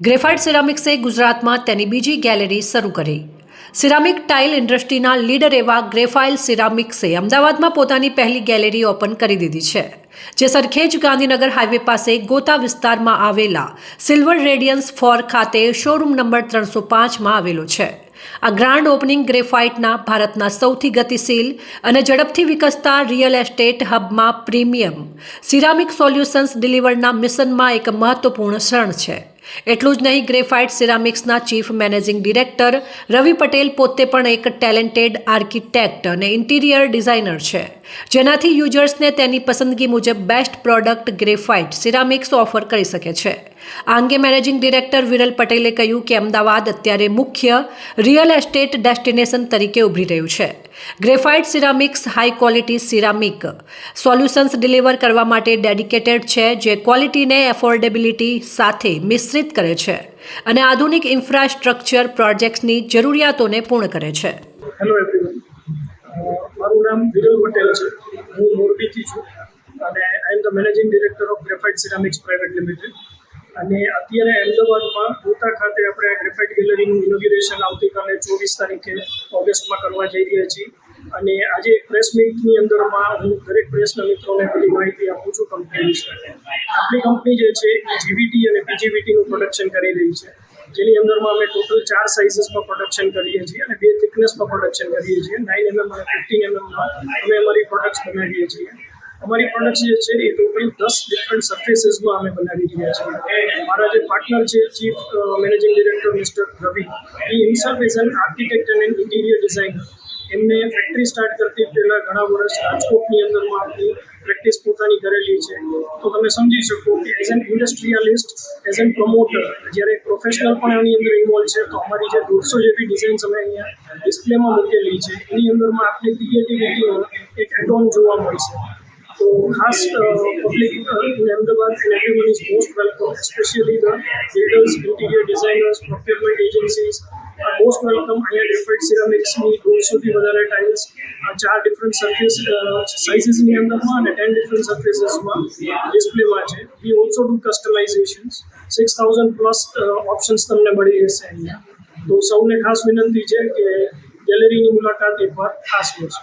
Graphite સિરામિક્સે ગુજરાતમાં તેની બીજી ગેલેરી શરૂ કરી. સિરામિક ટાઇલ ઇન્ડસ્ટ્રીના લીડર એવા ગ્રેફાઇલ સિરામિક્સે અમદાવાદમાં પોતાની પહેલી ગેલેરી ઓપન કરી દીધી છે, જે સરખેજ ગાંધીનગર હાઈવે પાસે ગોતા વિસ્તારમાં આવેલા સિલ્વર રેડિયન્સ ફોર ખાતે શોરૂમ નંબર ત્રણસો પાંચમાં આવેલો છે. આ ગ્રાન્ડ ઓપનિંગ ગ્રેફાઇટના ભારતના સૌથી ગતિશીલ અને ઝડપથી વિકસતા રિયલ એસ્ટેટ હબમાં પ્રીમિયમ સિરામિક સોલ્યુશન્સ ડિલિવરના મિશનમાં એક મહત્વપૂર્ણ ક્ષણ છે. એટલું જ નહીં, graphite સિરામિક્સના chief managing director Ravi Patel પોતે પણ એક ટેલેન્ટેડ આર્કિટેક્ટ અને ઇન્ટિરિયર ડિઝાઇનર છે. જેનાથી યુઝર્સને તેની પસંદગી મુજબ best product graphite ceramics offer કરી શકે છે. આ અંગે મેનેજિંગ ડિરેક્ટર વિરલ પટેલે કહ્યું કે અમદાવાદ અત્યારે મુખ્ય રિયલ એસ્ટેટ ડેસ્ટિનેશન તરીકે ઉભરી રહ્યું છે. Graphite ceramics high quality ceramic solutions deliver કરવા માટે ડેડિકેટેડ છે, જે ક્વોલિટીને એફોર્ડેબિલિટી સાથે મિશ્રિત કરે છે અને આધુનિક ઇન્ફ્રાસ્ટ્રક્ચર પ્રોજેક્ટ્સની જરૂરિયાતોને પૂર્ણ કરે છે. હેલો એવરીવન મારું નામ વિરલ પટેલ છે. હું મોરબીથી છું અને I am the managing director of graphite ceramics private limited અને અત્યારે અમદાવાદમાં ગોતા ખાતે આપણે ગ્રેફાઇટ ગેલેરીનું ઇનોગ્યુરેશન આવતીકાલે ચોવીસ તારીખે ઓગસ્ટમાં કરવા જઈ રહ્યા છીએ. અને આજે પ્રેસ મીટની અંદરમાં હું દરેક પ્રેસના મિત્રોને બધી માહિતી આપું છું કંપની વિશે. આપણી કંપની જે છે એ જીવીટી અને પીજીવીટીનું પ્રોડક્શન કરી રહી છે. જેની અંદરમાં અમે ટોટલ ચાર સાઇઝીસમાં પ્રોડક્શન કરીએ છીએ અને બે થિકનેસમાં પ્રોડક્શન કરીએ છીએ. નાઇન એમએમ અને ફિફ્ટીન એમએમમાં અમે અમારી પ્રોડક્ટ્સ બનાવીએ છીએ. અમારી પ્રોડક્ટ્સ જે છે એ ટોટલ દસ ડિફરન્ટ સર્ફેસીસમાં અમે બનાવી રહ્યા છીએ. મારા જે પાર્ટનર છે chief managing director mister Ravi A himself is an and interior designer એમને ફેક્ટરી સ્ટાર્ટ કરતી પહેલાં ઘણા વર્ષ રાજકોટની અંદરમાં આપણી પ્રેક્ટિસ પોતાની કરેલી છે. તો તમે સમજી શકો કે as an industrialist as an promoter જ્યારે પ્રોફેશનલ પણ આની અંદર ઇન્વોલ્વ છે, તો અમારી જે દોઢસો જેવી ડિઝાઇન્સ અમે અહીંયા ડિસ્પ્લેમાં મૂકેલી છે. એની અંદરમાં આપણી ક્રિએટિવિટીનો એક એટોન જોવા મળશે ખાસ public Ahmedabad and everyone is most welcome specially the builders interior designers procurement agencies most welcome અહીંયા ગ્રેફાઇટ સિરામિક્સની દોઢસોથી વધારે ટાઇલ્સ ચાર ડિફરન્ટ સર્ફેસ સાઇઝીસની અંદરમાં અને ટેન ડિફરન્ટ સર્ફેસીસમાં ડિસ્પ્લેમાં છે. We also do customisations six thousand plus options તમને મળી રહેશે અહીંયા. તો સૌને ખાસ વિનંતી છે કે ગેલેરીની મુલાકાત એકવાર ખાસ લેશો